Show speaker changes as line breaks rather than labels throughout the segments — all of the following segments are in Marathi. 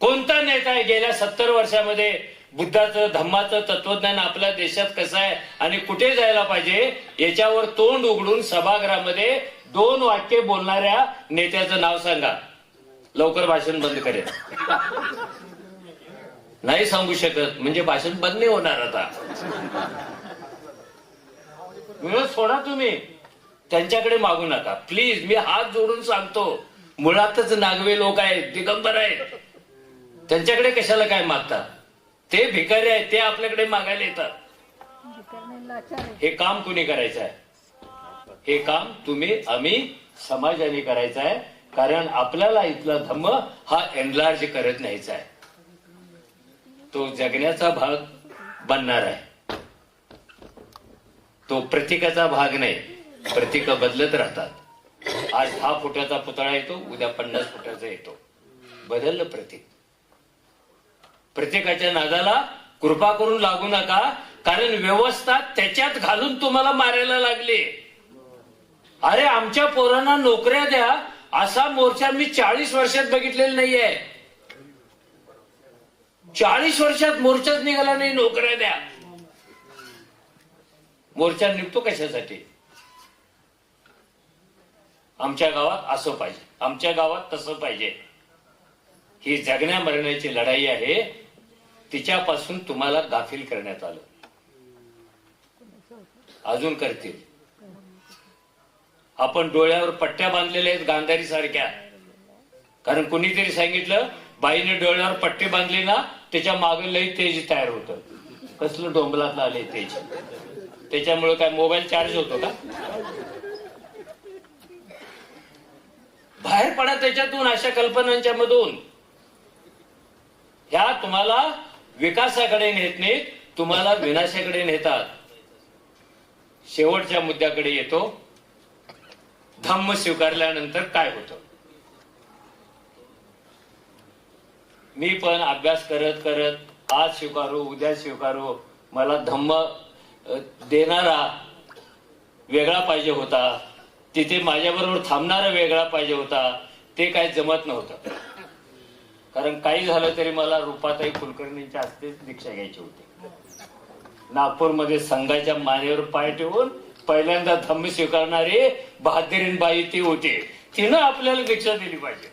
कोणता नेता आहे गेल्या सत्तर वर्षामध्ये बुद्धाचं धम्माचं तत्वज्ञान आपल्या देशात कसं आहे आणि कुठे जायला पाहिजे याच्यावर तोंड उघडून सभागृहामध्ये दोन वाक्य बोलणाऱ्या नेत्याचं नाव सांगा. लवकर भाषण बंद करेल नाही सांगू शकत. म्हणजे भाषण बंद नाही होणार आता. वेळ सोडा तुम्ही. त्यांच्याकडे मागू नका. प्लीज मी हात जोडून सांगतो. मुळातच नागवे लोक आहेत दिगंबर आहेत. त्यांच्याकडे कशाला काय मागतात? ते भिकारी आहेत ते आपल्याकडे मागायला येतात. हे काम कुणी करायचं आहे? हे काम तुम्ही आम्ही समाजाने करायचं आहे. कारण आपल्याला इथला धम्म हा एनलार्ज करत न्यायचा आहे. तो जगण्याचा भाग बनणार आहे. तो प्रतीकाचा भाग नाही प्रतीक बदलत राहतात. आज दहा फुटाचा पुतळा येतो उद्या पन्नास फुटाचा येतो. बदललं प्रतीक. प्रत्येकाच्या नादाला कृपा करून लागू नका कारण व्यवस्था त्याच्यात घालून तुम्हाला मारायला लागली. अरे आमच्या पोरांना नोकऱ्या द्या असा मोर्चा मी चाळीस वर्षात बघितलेला नाहीये. चाळीस वर्षात मोर्चाच निघाला नाही नोकऱ्या द्या. मोर्चा निघतो कशासाठी? आमच्या गावात असं पाहिजे. आमच्या गावात तसं पाहिजे. ही जगण्या मरण्याची लढाई आहे. तिच्यापासून तुम्हाला गाफील करण्यात आलं. अजून करतील. आपण डोळ्यावर पट्ट्या बांधलेल्या आहेत गांधारी सारख्या. कारण कुणीतरी सांगितलं बाईने डोळ्यावर पट्टे बांधले ना त्याच्यामागे लई तेज तयार होत. कसलं डोंबलातलं आले तेज. त्याच्यामुळे काय मोबाईल चार्ज होतो का? बाहेर पडा त्याच्यातून अशा कल्पनांच्या मधून. ह्या तुम्हाला विकासाकडे नेत नाहीत तुम्हाला विनाशाकडे नेतात. शेवटच्या मुद्द्याकडे येतो. धम्म स्वीकारल्यानंतर काय होतं? मी पण अभ्यास करत करत आज स्वीकारू उद्या स्वीकारू मला धम्म देणारा वेगळा पाहिजे होता. तिथे माझ्याबरोबर थांबणारा वेगळा पाहिजे होता ते काय जमत नव्हतं. कारण काही झालं तरी मला रुपाताई कुलकर्णींच्या हस्तेच दीक्षा घ्यायची होती. नागपूरमध्ये संघाच्या मानेवर पाय ठेवून पहिल्यांदा धम्म स्वीकारणारी बहादरीन बाई ती होती. तिनं आपल्याला दीक्षा दिली पाहिजे.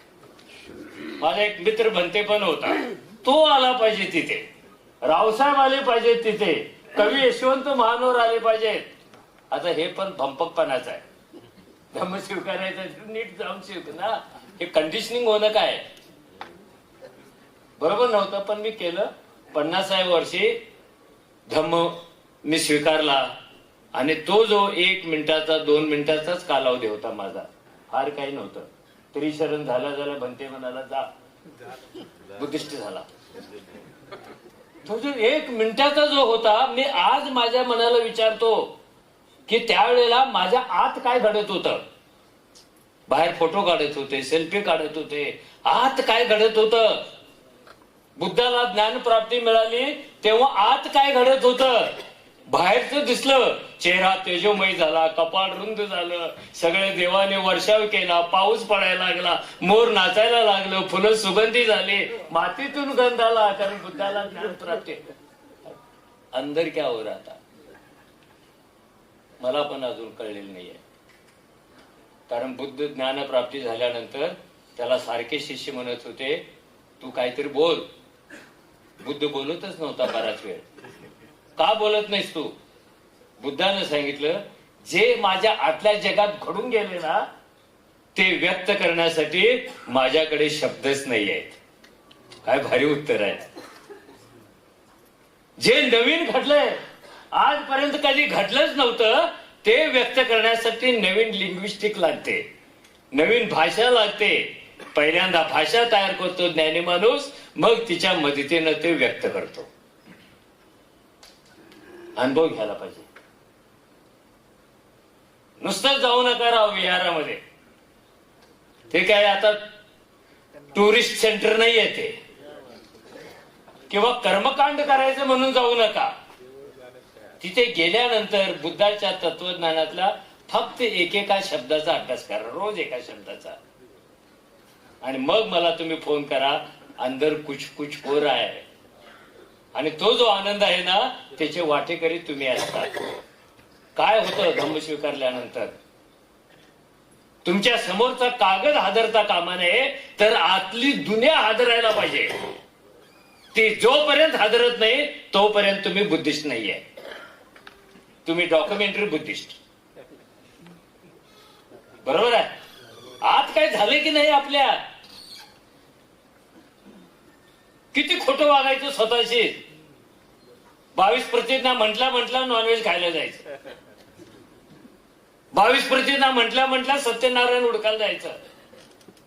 माझा एक मित्र बनते पण होता. तो आला पाहिजे तिथे. रावसाहेब आले पाहिजेत तिथे. कवी यशवंत महानोर आले पाहिजेत. आता हे पण भंपकपणाच आहे. धम्म स्वीकारायचं नीट जाऊन स्वीकार ना. हे कंडिशनिंग होणं काय? बरोबर नव्हतं पण मी केलं. पन्नासाव्या वर्षी धम्म मी स्वीकारला. आणि तो जो एक मिनिटाचा दोन मिनिटाचाच कालावधी होता माझा. फार काही नव्हतं. त्रिशरण झाला झाला बनते म्हणाला जा. बुद्धिष्ट झाला. तो जो एक मिनिटाचा जो होता मी आज माझ्या मनाला विचारतो की त्यावेळेला माझ्या आत काय घडत होतं? बाहेर फोटो काढत होते सेल्फी काढत होते. आत काय घडत होतं? बुद्धाला ज्ञान प्राप्ती मिळाली तेव्हा आत काय घडत होत? बाहेरच दिसलं. चेहरा तेजोमय झाला कपाळ रुंद झालं. सगळे देवाने वर्षाव केला पाऊस पडायला लागला मोर नाचायला लागलं फुलं सुगंधी झाली. मातीतून गंध आला कारण बुद्धाला ज्ञान प्राप्ती. अंदर क्या हो रहा था? मला पण अजून कळलेलं नाहीये. कारण बुद्ध ज्ञानप्राप्ती झाल्यानंतर त्याला सारखे शिष्य म्हणत होते तू काहीतरी बोल. बुद्ध बोलतच नव्हता बराच वेळ. का बोलत नाहीस तू? बुद्धानं सांगितलं जे माझ्या आतल्या जगात घडून गेले ना ते व्यक्त करण्यासाठी माझ्याकडे शब्दच नाही आहेत काय भारी उत्तर आहे. जे नवीन घडलंय आजपर्यंत कधी घडलंच नव्हतं. ते व्यक्त करण्यासाठी नवीन लिंग्विस्टिक लागते. नवीन भाषा लागते. पहिल्यांदा भाषा तयार करतो ज्ञानी माणूस मग तिच्या मदतीनं ते व्यक्त करतो. अनुभव घ्यायला पाहिजे. नुसतं जाऊ नका राव विहारामध्ये. ते काय आता टुरिस्ट सेंटर नाही ते. किंवा कर्मकांड करायचं म्हणून जाऊ नका. तिथे गेल्यानंतर बुद्धाच्या तत्वज्ञानातला फक्त एकेका शब्दाचा अभ्यास करा रोज एका शब्दाचा. आणि मग मला तुम्ही फोन करा अंदर कुछ कुछ हो रहा है. आणि तो जो आनंद आहे ना त्याचे वाटेकरी तुम्ही असता काय होतं धम्म स्वीकारल्यानंतर? तुमच्या समोरचा कागद हादरता कामा नये तर आतली दुनिया हादरायला पाहिजे. ती जोपर्यंत हादरत नाही तोपर्यंत तुम्ही बुद्धिस्ट नाहीये. तुम्ही डॉक्युमेंटरी बुद्धिस्ट. बरोबर आहे? आज काय झालं की नाही आपल्या? किती खोटं वागायचं स्वतःशी? बावीस प्रतिज्ञा म्हटला म्हटला नॉनव्हेज खायला जायचं. बावीस प्रतिज्ञा म्हटल्या म्हटल्या सत्यनारायण उडकायला जायचं.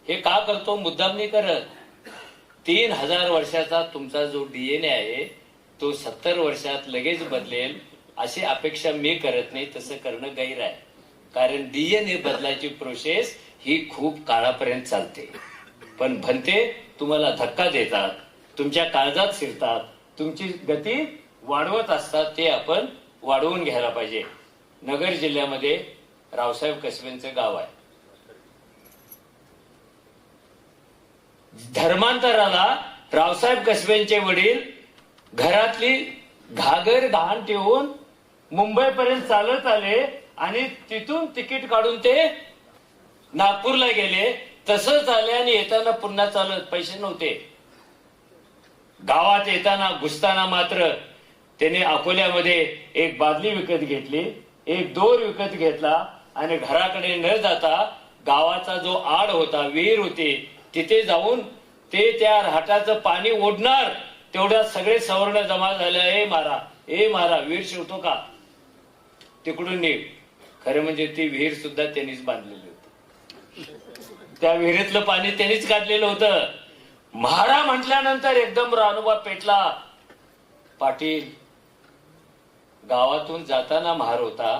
हे का करतो? मुद्दाम नाही करत. तीन हजार वर्षाचा तुमचा जो डीएनए आहे तो सत्तर वर्षात लगेच बदलेल. अशी अपेक्षा मी करत नाही तसं करणं गैर आहे. कारण डीएनए बदलाची प्रोसेस ही खूप काळापर्यंत चालते. पण भंते तुम्हाला धक्का देतात तुमच्या काळजात शिरतात तुमची गती वाढवत असतात ते आपण वाढवून घ्यायला पाहिजे. नगर जिल्ह्यामध्ये रावसाहेब कसबेंचं गाव आहे. धर्मांतराला रावसाहेब कसबेंचे वडील घरातली घागर घाण ठेवून मुंबईपर्यंत चालत आले आणि तिथून तिकीट काढून ते नागपूरला गेले. तसंच आले आणि येताना पुन्हा चालत पैसे नव्हते. गावात येताना घुसताना मात्र त्याने अकोल्यामध्ये एक बादली विकत घेतली एक दोर विकत घेतला आणि घराकडे न जाता गावाचा जो आड होता विहीर होती तिथे जाऊन ते त्या राटाचं पाणी ओढणार तेवढ्या सगळे सवर्ण जमा झाले. ए मारा ए मारा विहीर शिवतो का? तिकडून निघ खरं म्हणजे ती विहीर सुद्धा त्यांनीच बांधलेली होती. त्या विहिरीतलं पाणी त्यांनीच काढलेलं होतं. महारा म्हटल्यानंतर एकदम रानुबा पेटला. पाटील गावातून जाताना महार होता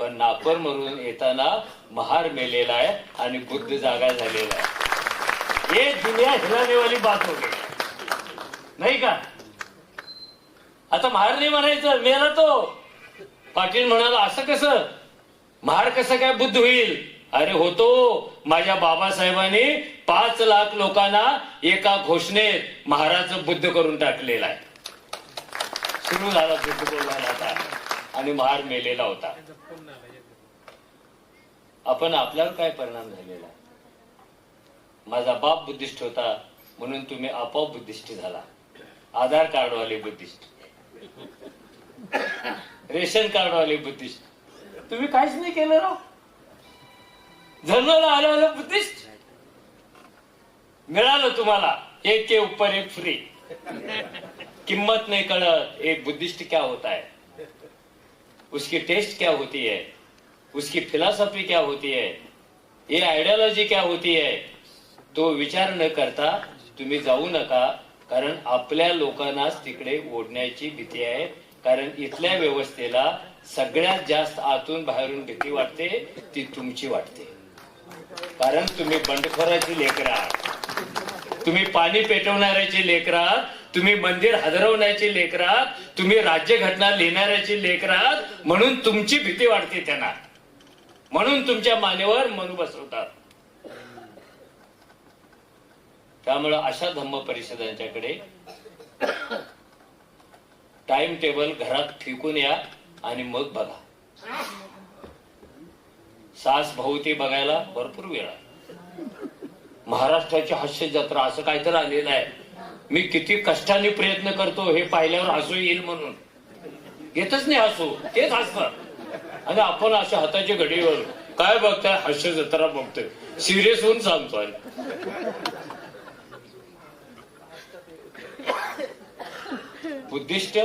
पण नापर मरून येताना महार मेलेला आहे आणि बुद्ध जागा झालेला आहे. ये दुनिया हिरानेवाली बात होते. नाही का? आता महार नाही म्हणायचं मेला तो. पाटील म्हणाला असं कसं? महार कसं काय बुद्ध होईल? अरे होतो माझ्या बाबासाहेबांनी पाच लाख लोकांना एका घोषणेत महाराज बुद्ध करून टाकलेला आहे. सुरू झाला बुद्ध बोलला आणि महार मेलेला होता. आपण आपल्यावर काय परिणाम झालेला माझा बाप बुद्धिस्ट होता म्हणून तुम्ही आपोआप बुद्धिस्ट झाला. आधार कार्ड वाले बुद्धिस्ट. रेशन कार्ड वाले बुद्धिस्ट. तुम्ही काहीच नाही केलं राव धर्माला आलं आलं बुद्धिस्ट. मिळालं तुम्हाला. एक के ऊपर एक फ्री किंमत नहीं कड़त एक बुद्धिस्ट क्या होता है? उसकी टेस्ट क्या होती है? उसकी फिलॉसफी क्या होती है? ये आयडियोलॉजी क्या होती है? तो विचार न करता तुम्ही जाऊ नका कारण आपल्या लोकांनाच तिकडे ओढण्याची भीती आहे. कारण इथल्या व्यवस्थेला सगळ्यात जास्त आतून बाहेरून भीती वाटते ती तुमची वाटते. कारण तुम्ही बंडखोराची लेकर आहात. तुम्ही पाणी पेटवणाऱ्याची लेकर आहात तुम्ही मंदिर हदरवण्याची लेकर आहात तुम्ही राज्यघटना लिहिणाऱ्याची लेकर आहात म्हणून तुमची भीती वाटते त्यांना. म्हणून तुमच्या मानेवर मनू बसवतात. त्यामुळं अशा धम्म परिषदांच्याकडे टाइम टेबल घरात फेकून या आणि मग बघा. सास भोवती बघायला भरपूर वेळ आहे. महाराष्ट्राची हास्य जत्रा असं काहीतरी आलेलं आहे. मी किती कष्टाने प्रयत्न करतो हे पाहिल्यावर हसू येईल म्हणून. येतच नाही हसू तेच हसत आणि आपण अशा हाताच्या घडीवर काय बघताय? हास्य जत्रा बघतोय. सिरियस होऊन सांगतोय. बुद्धिस्ट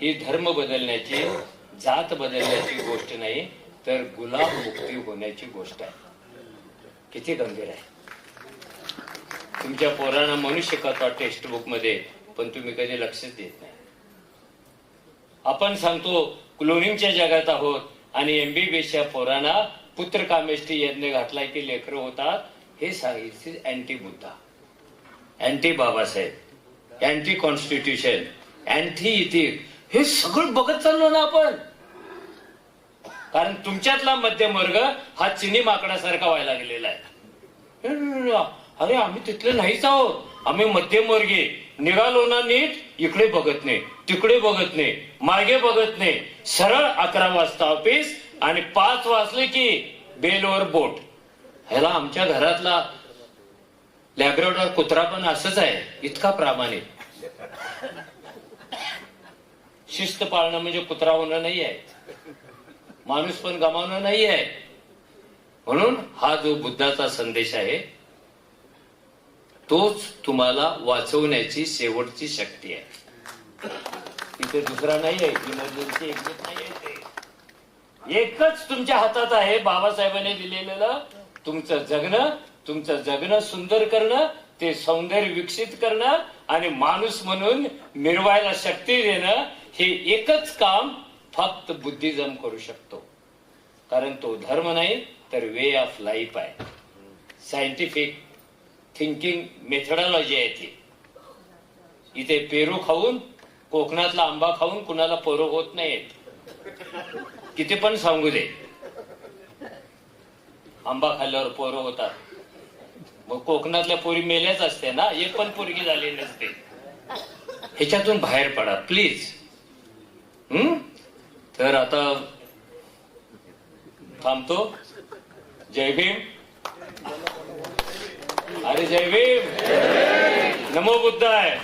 ही धर्म बदलण्याची जात बदलण्याची गोष्ट नाही तर गुलाम मुक्ती होण्याची गोष्ट आहे. किती गंभीर आहे. तुमच्या पोरांना म्हणू शिकवता टेक्स्ट बुकमध्ये पण तुम्ही कधी लक्षच देत नाही. आपण सांगतो क्लोनिंगच्या जगात आहोत आणि एमबीबीएसच्या पोरांना पुत्र कामेष्टी यज्ञ घातलाय की लेकर होतात हे सांगितले anti Buddha anti Babasaheb anti constitution anti ethic हे सगळं बघत चाललो ना आपण. कारण तुमच्यातला मध्यम वर्ग हा चिनी माकडासारखा व्हायला गेलेला आहे. अरे आम्ही तिथले नाहीच आहोत. आम्ही मध्यमवर्गीय. निघालो ना नीट इकडे बघत नाही तिकडे बघत नाही मागे बघत नाही. सरळ अकरा वाजता ऑफिस आणि पाच वाजले की बेलवर बोट ह्याला आमच्या घरातला लॅब्रोडॉर कुत्रा पण असंच आहे इतका प्रामाणिक. शिस्त पाळणं म्हणजे कुत्रा होणं नाही आहे. माणूस पण गमावणं नाही आहे. म्हणून हा जो बुद्धाचा संदेश आहे तोच तुम्हाला वाचवण्याची शेवटची शक्ती आहे. इथे दुसरा नाही आहे इमर्जन्सी एक्झिट नाही आहे ते. एकच तुमच्या हातात आहे बाबासाहेबांनी दिलेलं तुमचं जगणं. तुमचं जगणं सुंदर करणं ते सौंदर्य विकसित करणं आणि माणूस म्हणून मिरवायला शक्ती देणं हे एकच काम फक्त बुद्धिजम करू शकतो. कारण तो धर्म नाही तर वे ऑफ लाईफ आहे. सायंटिफिक थिंकिंग मेथडॉलॉजी आहे ती. इथे पेरू खाऊन कोकणातला आंबा खाऊन कुणाला पोरं होत नाहीत. किती पण सांगू दे. आंबा खाल्ल्यावर पोरं होतात. मग कोकणातल्या पोरी मेल्याच असते ना. एक पण पोरगी झाली नसते. ह्याच्यातून बाहेर पडा प्लीज. हम्म तर आता थांबतो. जय भीम. अरे जय भीम. नमो बुद्धाय.